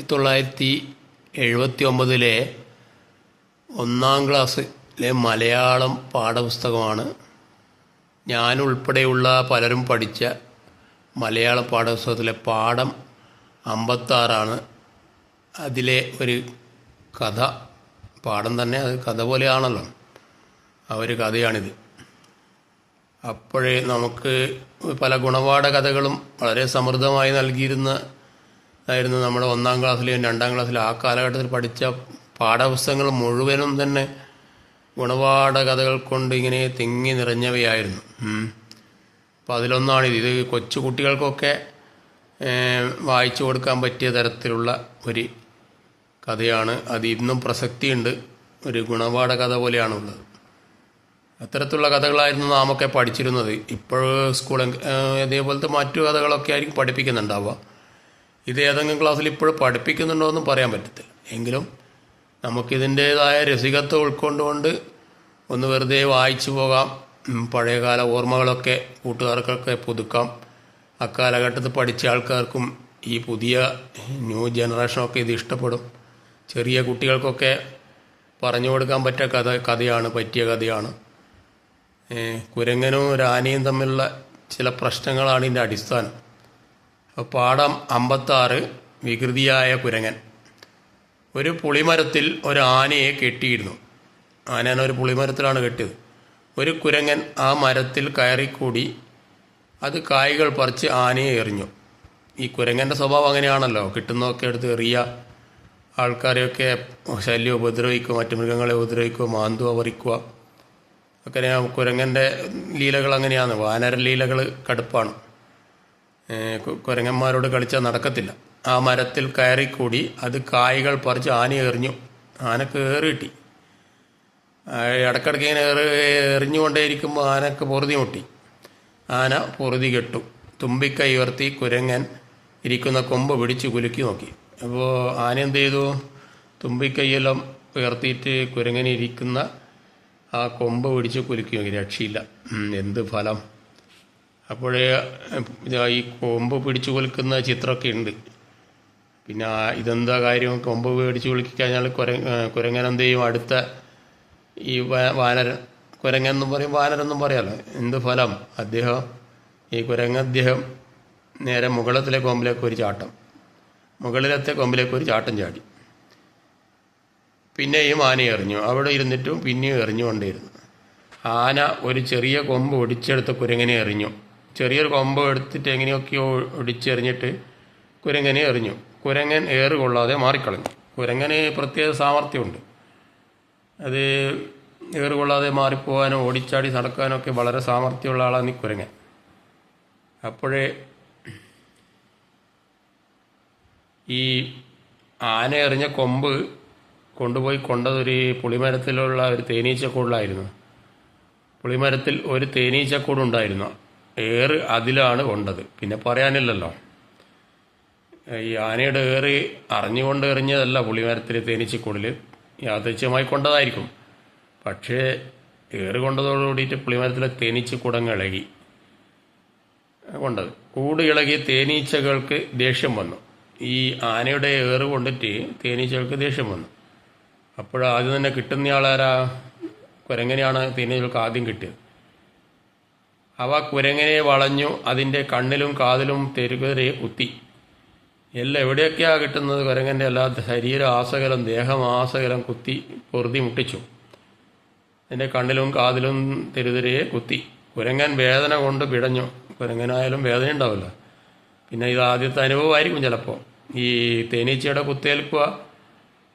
ആയിരത്തി തൊള്ളായിരത്തി എഴുപത്തി ഒമ്പതിലെ ഒന്നാം ക്ലാസ്സിലെ മലയാളം പാഠപുസ്തകമാണ് ഞാനുൾപ്പെടെയുള്ള പലരും പഠിച്ച മലയാള പാഠപുസ്തകത്തിലെ പാഠം അമ്പത്താറാണ്. അതിലെ ഒരു കഥ പാഠം തന്നെ അത് കഥ പോലെയാണല്ലോ. ആ ഒരു കഥയാണിത്. അപ്പോഴേ നമുക്ക് പല ഗുണപാഠ കഥകളും വളരെ സമൃദ്ധമായി നൽകിയിരുന്ന ആയിരുന്നു നമ്മുടെ ഒന്നാം ക്ലാസ്സിലെയും രണ്ടാം ക്ലാസ്സിലും ആ കാലഘട്ടത്തിൽ പഠിച്ച പാഠപുസ്തകങ്ങൾ മുഴുവനും തന്നെ ഗുണപാഠ കഥകൾ കൊണ്ട് ഇങ്ങനെ തിങ്ങി നിറഞ്ഞവയായിരുന്നു. അപ്പം അപ്പോൾ അതിലൊന്നാണിത് ഇത് കൊച്ചു കുട്ടികൾക്കൊക്കെ വായിച്ചു കൊടുക്കാൻ പറ്റിയ തരത്തിലുള്ള ഒരു കഥയാണ്. അത് ഇന്നും പ്രസക്തിയുണ്ട്. ഒരു ഗുണപാഠ കഥ പോലെയാണുള്ളത്. അത്തരത്തിലുള്ള കഥകളായിരുന്നു നാമൊക്കെ പഠിച്ചിരുന്നത്. ഇപ്പോൾ സ്കൂൾ അതേപോലത്തെ മറ്റു കഥകളൊക്കെ ആയിരിക്കും പഠിപ്പിക്കുന്നുണ്ടാവുക. ഇത് ഏതെങ്കിലും ക്ലാസ്സിൽ ഇപ്പോഴും പഠിപ്പിക്കുന്നുണ്ടോ എന്നും പറയാൻ പറ്റത്തില്ല. എങ്കിലും നമുക്കിതിന്റേതായ രസികത്വം ഉൾക്കൊണ്ടുകൊണ്ട് ഒന്ന് വെറുതെ വായിച്ചു പോകാം. പഴയകാല ഓർമ്മകളൊക്കെ കൂട്ടുകാർക്കൊക്കെ പുതുക്കാം. അക്കാലഘട്ടത്തിൽ പഠിച്ച ആൾക്കാർക്കും ഈ പുതിയ ന്യൂ ജനറേഷനൊക്കെ ഇത് ഇഷ്ടപ്പെടും. ചെറിയ കുട്ടികൾക്കൊക്കെ പറഞ്ഞു കൊടുക്കാൻ പറ്റിയ കഥ കഥയാണ് പറ്റിയ കഥയാണ്. കുരങ്ങനും രാനിയും തമ്മിലുള്ള ചില പ്രശ്നങ്ങളാണ് ഇതിന്റെ അടിസ്ഥാനം. പാഠം അമ്പത്താറ് വികൃതിയായ കുരങ്ങൻ. ഒരു പുളിമരത്തിൽ ഒരു ആനയെ കെട്ടിയിരുന്നു. ആനേനെ ഒരു പുളിമരത്തിലാണ് കെട്ടിയത്. ഒരു കുരങ്ങൻ ആ മരത്തിൽ കയറിക്കൂടി അത് കായ്കൾ പറിച്ച് ആനയെ എറിഞ്ഞു. ഈ കുരങ്ങന്റെ സ്വഭാവം അങ്ങനെയാണല്ലോ. കിട്ടുന്നതൊക്കെ എടുത്ത് എറിയുക ആൾക്കാരെയൊക്കെ ശല്യം ഉപദ്രവിക്കുക മറ്റു മൃഗങ്ങളെ ഉപദ്രവിക്കുക മാന്തുക പറിക്കുക. അങ്ങനെ കുരങ്ങന്റെ ലീലകൾ അങ്ങനെയാണ്. വാനര ലീലകൾ കടുപ്പാണ്. കുരങ്ങന്മാരോട് കളിച്ചാൽ നടക്കത്തില്ല. ആ മരത്തിൽ കയറിക്കൂടി അത് കായ്കൾ പറിച്ച് ആന എറിഞ്ഞു. ആന കയറി കിട്ടി ഇടക്കിടയ്ക്ക് ഇങ്ങനെ എറിഞ്ഞുകൊണ്ടേയിരിക്കുമ്പോൾ ആനക്ക് പൊറുതി മുട്ടി. ആന പൊറുതി കെട്ടു. തുമ്പിക്കൈ ഉയർത്തി കുരങ്ങൻ ഇരിക്കുന്ന കൊമ്പ് പിടിച്ച് കുലുക്കി നോക്കി. അപ്പോൾ ആന എന്ത് ചെയ്തു? തുമ്പിക്കൈയെല്ലാം ഉയർത്തിയിട്ട് കുരങ്ങനിരിക്കുന്ന ആ കൊമ്പ് പിടിച്ച് കുലുക്കി നോക്കി. രക്ഷയില്ല. എന്ത് ഫലം? അപ്പോഴേ ഈ കൊമ്പ് പിടിച്ചു കുലുക്കുന്ന ചിത്രമൊക്കെ ഉണ്ട്. പിന്നെ ഇതെന്താ കാര്യം? കൊമ്പ് പിടിച്ചു കൊലുക്കി കഴിഞ്ഞാൽ കുര കുരങ്ങൻ അടുത്ത ഈ വാനരൻ കുരങ്ങൻ എന്നും പറയും വാനരെന്നും പറയാലോ? എന്ത് ഫലം? അദ്ദേഹം ഈ കുരങ്ങ അദ്ദേഹം നേരെ മുകളിലത്തിലെ കൊമ്പിലേക്ക് ഒരു ചാട്ടം. മുകളിലത്തെ കൊമ്പിലേക്ക് ഒരു ചാട്ടം ചാടി. പിന്നെയും ആന എറിഞ്ഞു. അവിടെ ഇരുന്നിട്ടും പിന്നെയും എറിഞ്ഞുകൊണ്ടേയിരുന്നു. ആന ഒരു ചെറിയ കൊമ്പ് ഒടിച്ചെടുത്ത് കുരങ്ങനെ എറിഞ്ഞു. ചെറിയൊരു കൊമ്പ് എടുത്തിട്ട് എങ്ങനെയൊക്കെയോ ഒടിച്ചെറിഞ്ഞിട്ട് കുരങ്ങനെ എറിഞ്ഞു. കുരങ്ങൻ ഏറ് കൊള്ളാതെ മാറിക്കളഞ്ഞു. കുരങ്ങന് പ്രത്യേക സാമർഥ്യമുണ്ട്. അത് ഏറ് കൊള്ളാതെ മാറിപ്പോകാനോ ഓടിച്ചാടി നടക്കാനൊക്കെ വളരെ സാമർഥ്യമുള്ള ആളാണ് ഈ കുരങ്ങൻ. അപ്പോഴേ ഈ ആന എറിഞ്ഞ കൊമ്പ് കൊണ്ടുപോയി കൊണ്ടതൊരു പുളിമരത്തിലുള്ള ഒരു തേനീച്ചക്കൂടിലായിരുന്നു. പുളിമരത്തിൽ ഒരു തേനീച്ചക്കൂടുണ്ടായിരുന്നു. ഏറ് അതിലാണ് കൊണ്ടത്. പിന്നെ പറയാനില്ലല്ലോ. ഈ ആനയുടെ ഏറ് അറിഞ്ഞുകൊണ്ട് എറിഞ്ഞതല്ല പുളിമരത്തിൽ തേനീച്ചക്കൂടിൽ യാദൃച്ഛമായി കൊണ്ടതായിരിക്കും. പക്ഷേ ഏറ് കൊണ്ടതോടു കൂടിയിട്ട് പുളിമരത്തിലെ തേനീച്ചക്കൂടങ്ങ് ഇളകി. കൊണ്ടത്. കൂട് ഇളകി തേനീച്ചകൾക്ക് ദേഷ്യം വന്നു. ഈ ആനയുടെ ഏറ് കൊണ്ടിട്ട് തേനീച്ചകൾക്ക് ദേഷ്യം വന്നു. അപ്പോഴാദ്യം തന്നെ കിട്ടുന്നയാളാരാ? കുരങ്ങനെയാണ് തേനീച്ചകൾക്ക് ആദ്യം കിട്ടിയത്. അവ കുരങ്ങനെ വളഞ്ഞു അതിന്റെ കണ്ണിലും കാതിലും തെരുകരെ കുത്തി. എല്ലാം എവിടെയൊക്കെയാ കിട്ടുന്നത്? കുരങ്ങന്റെ എല്ലാ ശരീര ആസകലം ദേഹം ആസകലം കുത്തി പൊറുതി മുട്ടിച്ചു. അതിന്റെ കണ്ണിലും കാതിലും തെരുതെരയെ കുത്തി. കുരങ്ങൻ വേദന കൊണ്ട് പിടഞ്ഞു. കുരങ്ങനായാലും വേദന ഉണ്ടാവില്ല. പിന്നെ ഇത് ആദ്യത്തെ അനുഭവമായിരിക്കും ചിലപ്പോൾ ഈ തേനീച്ചയുടെ കുത്തേൽക്കുക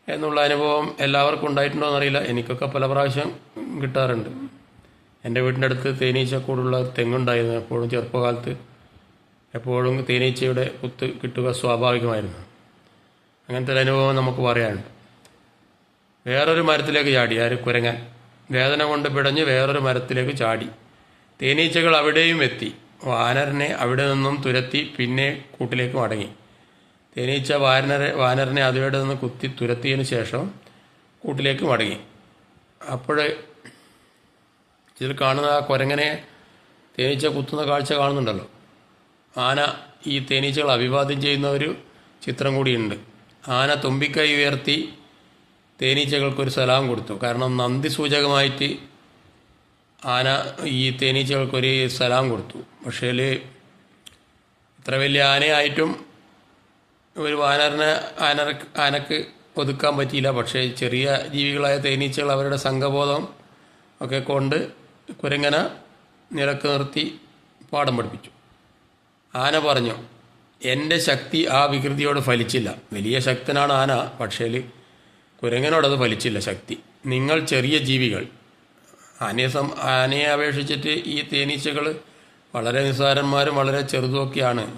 എന്നുള്ള അനുഭവം എല്ലാവർക്കും ഉണ്ടായിട്ടുണ്ടോ എന്നറിയില്ല എനിക്കൊക്കെ പല പ്രാവശ്യം കിട്ടാറുണ്ട്. എന്റെ വീടിന്റെ അടുത്ത് തേനീച്ചക്കൂടുള്ള തെങ്ങുണ്ടായിരുന്നു എപ്പോഴും ചെറുപ്പകാലത്ത്. എപ്പോഴും തേനീച്ചയുടെ കുത്ത് കിട്ടുക സ്വാഭാവികമായിരുന്നു. അങ്ങനത്തെ ഒരു അനുഭവം നമുക്ക് പറയാനുണ്ട്. വേറൊരു മരത്തിലേക്ക് ചാടി ആര്? കുരങ്ങൻ. വേദന കൊണ്ട് പിടഞ്ഞ് വേറൊരു മരത്തിലേക്ക് ചാടി. തേനീച്ചകൾ അവിടെയും എത്തി. വാനരനെ അവിടെ നിന്നും തുരത്തി പിന്നെ കൂട്ടിലേക്ക് മടങ്ങി. തേനീച്ച വാനരെ വാനരനെ അതിവിടെ നിന്ന് കുത്തി തുരത്തിയതിന് ശേഷം കൂട്ടിലേക്ക് മടങ്ങി. അപ്പോൾ ഇതിൽ കാണുന്ന ആ കുരങ്ങനെ തേനീച്ച കുത്തുന്ന കാഴ്ച കാണുന്നുണ്ടല്ലോ. ആന ഈ തേനീച്ചകൾ അഭിവാദ്യം ചെയ്യുന്ന ഒരു ചിത്രം കൂടിയുണ്ട്. ആന തുമ്പിക്കൈ ഉയർത്തി തേനീച്ചകൾക്കൊരു സലാം കൊടുത്തു. കാരണം നന്ദി സൂചകമായിട്ട് ആന ഈ തേനീച്ചകൾക്കൊരു സലാം കൊടുത്തു. പക്ഷേ ഇത്ര വലിയ ആനയായിട്ടും ഒരു വാനറിനെ ആന ആനക്ക് ഒതുക്കാൻ പറ്റിയില്ല. പക്ഷേ ചെറിയ ജീവികളായ തേനീച്ചകൾ അവരുടെ സംഘബോധം ഒക്കെ കൊണ്ട് കുരങ്ങന നിലയ്ക്ക് നിർത്തി പാഠം പഠിപ്പിച്ചു. ആന പറഞ്ഞു എന്റെ ശക്തി ആ വികൃതിയോട് ഫലിച്ചില്ല. വലിയ ശക്തനാണ് ആന പക്ഷേ കുരങ്ങനോടത് ഫലിച്ചില്ല ശക്തി. നിങ്ങൾ ചെറിയ ജീവികൾ. ആനയെ സം ആനയെ അപേക്ഷിച്ചിട്ട് ഈ തേനീച്ചകൾ വളരെ നിസ്സാരന്മാരും വളരെ ചെറുതുമൊക്കെയാണ്.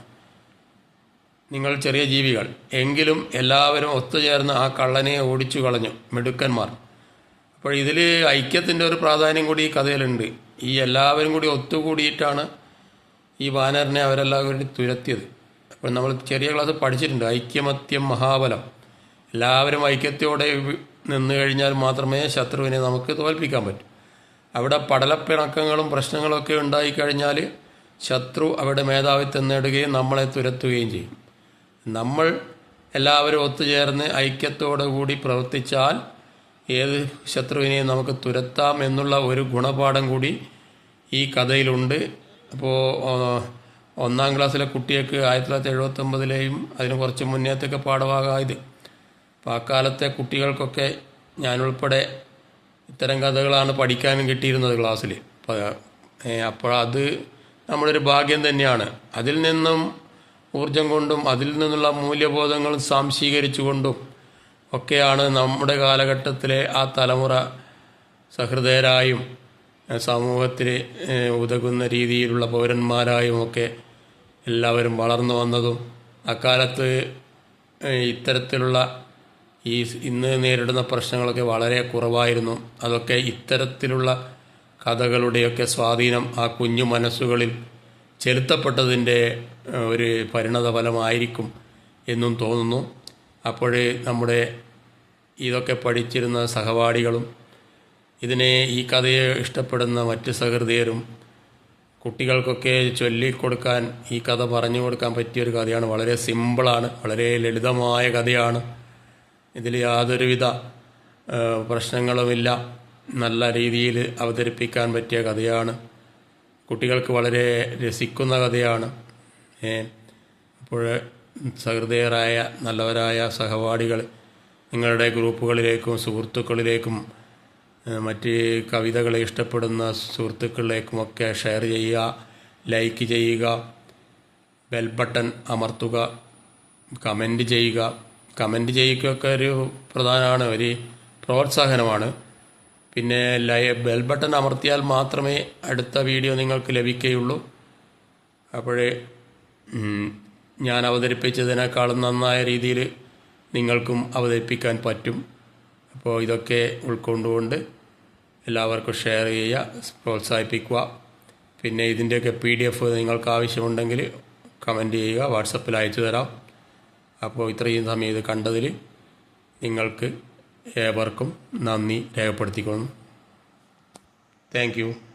നിങ്ങൾ ചെറിയ ജീവികൾ. എങ്കിലും എല്ലാവരും ഒത്തുചേർന്ന് ആ കള്ളനെ ഓടിച്ചു കളഞ്ഞു മിടുക്കന്മാർ. അപ്പോൾ ഇതിൽ ഐക്യത്തിന്റെ ഒരു പ്രാധാന്യം കൂടി ഈ കഥയിലുണ്ട്. ഈ എല്ലാവരും കൂടി ഒത്തുകൂടിയിട്ടാണ് ഈ വാനറിനെ അവരെല്ലാവരും തുരത്തിയത്. അപ്പോൾ നമ്മൾ ചെറിയ ക്ലാസ് പഠിച്ചിട്ടുണ്ട്. ഐക്യമത്യം മഹാബലം. എല്ലാവരും ഐക്യത്തോടെ നിന്ന് കഴിഞ്ഞാൽ മാത്രമേ ശത്രുവിനെ നമുക്ക് തോൽപ്പിക്കാൻ പറ്റൂ. അവിടെ പടലപ്പിണക്കങ്ങളും പ്രശ്നങ്ങളൊക്കെ ഉണ്ടായിക്കഴിഞ്ഞാൽ ശത്രു അവിടെ മേധാവിത്വം നേടുകയും നമ്മളെ തുരത്തുകയും ചെയ്യും. നമ്മൾ എല്ലാവരും ഒത്തുചേർന്ന് ഐക്യത്തോടു കൂടി പ്രവർത്തിച്ചാൽ ഏത് ശത്രുവിനെയും നമുക്ക് തുരത്താം എന്നുള്ള ഒരു ഗുണപാഠം കൂടി ഈ കഥയിലുണ്ട്. അപ്പോൾ ഒന്നാം ക്ലാസ്സിലെ കുട്ടിയൊക്കെ ആയിരത്തി തൊള്ളായിരത്തി എഴുപത്തൊമ്പതിലെയും അതിന് കുറച്ച് മുന്നേത്തൊക്കെ പാഠഭാഗമായത്. അപ്പോൾ ആ കാലത്തെ കുട്ടികൾക്കൊക്കെ ഞാനുൾപ്പെടെ ഇത്തരം കഥകളാണ് പഠിക്കാനും കിട്ടിയിരുന്നത് ക്ലാസ്സിൽ അപ്പോൾ അത് നമ്മളൊരു ഭാഗ്യം തന്നെയാണ്. അതിൽ നിന്നും ഊർജം കൊണ്ടും അതിൽ നിന്നുള്ള മൂല്യബോധങ്ങളും സാംശീകരിച്ചുകൊണ്ടും ഒക്കെയാണ് നമ്മുടെ കാലഘട്ടത്തിലെ ആ തലമുറ സഹൃദയരായും സമൂഹത്തിന് ഉതകുന്ന രീതിയിലുള്ള പൗരന്മാരായും ഒക്കെ എല്ലാവരും വളർന്നു വന്നതും അക്കാലത്ത് ഇത്തരത്തിലുള്ള ഈ ഇന്ന് നേരിടുന്ന പ്രശ്നങ്ങളൊക്കെ വളരെ കുറവായിരുന്നു. അതൊക്കെ ഇത്തരത്തിലുള്ള കഥകളുടെയൊക്കെ സ്വാധീനം ആ കുഞ്ഞു മനസ്സുകളിൽ ചെലുത്തപ്പെട്ടതിന്റെ ഒരു പരിണത ഫലമായിരിക്കും എന്നും തോന്നുന്നു. അപ്പോഴേ നമ്മുടെ ഇതൊക്കെ പഠിച്ചിരുന്ന സഹപാഠികളും ഇതിനെ ഈ കഥയെ ഇഷ്ടപ്പെടുന്ന മറ്റ് സഹൃദയരും കുട്ടികൾക്കൊക്കെ ചൊല്ലിക്കൊടുക്കാൻ ഈ കഥ പറഞ്ഞു കൊടുക്കാൻ പറ്റിയൊരു കഥയാണ്. വളരെ സിമ്പിളാണ് വളരെ ലളിതമായ കഥയാണ്. ഇതിൽ യാതൊരുവിധ പ്രശ്നങ്ങളുമില്ല. നല്ല രീതിയിൽ അവതരിപ്പിക്കാൻ പറ്റിയ കഥയാണ്. കുട്ടികൾക്ക് വളരെ രസിക്കുന്ന കഥയാണ്. അപ്പോൾ സഹൃദയരായ നല്ലവരായ സഹപാഠികൾ നിങ്ങളുടെ ഗ്രൂപ്പുകളിലേക്കും സുഹൃത്തുക്കളിലേക്കും മറ്റ് കവിതകളെ ഇഷ്ടപ്പെടുന്ന സുഹൃത്തുക്കളിലേക്കുമൊക്കെ ഷെയർ ചെയ്യുക ലൈക്ക് ചെയ്യുക ബെൽ ബട്ടൺ അമർത്തുക കമന്റ് ചെയ്യുക. കമന്റ് ചെയ്യുകയൊക്കെ ഒരു പ്രധാനമാണ് ഒരു പ്രോത്സാഹനമാണ്. പിന്നെ ലൈ ബെൽ ബട്ടൺ അമർത്തിയാൽ മാത്രമേ അടുത്ത വീഡിയോ നിങ്ങൾക്ക് ലഭിക്കുകയുള്ളൂ. അപ്പോഴേ ഞാൻ അവതരിപ്പിച്ചതിനേക്കാളും നന്നായ രീതിയിൽ നിങ്ങൾക്കും അവതരിപ്പിക്കാൻ പറ്റും. അപ്പോൾ ഇതൊക്കെ ഉൾക്കൊണ്ടുകൊണ്ട് എല്ലാവർക്കും ഷെയർ ചെയ്യുക പ്രോത്സാഹിപ്പിക്കുക. പിന്നെ ഇതിന്റെയൊക്കെ പി ഡി എഫ് നിങ്ങൾക്ക് ആവശ്യമുണ്ടെങ്കിൽ കമന്റ് ചെയ്യുക വാട്സപ്പിൽ അയച്ചു തരാം. അപ്പോൾ ഇത്രയും സമയം ഇത് കണ്ടതിൽ നിങ്ങൾക്ക് ഏവർക്കും നന്ദി രേഖപ്പെടുത്തിക്കൊള്ളുന്നു. താങ്ക്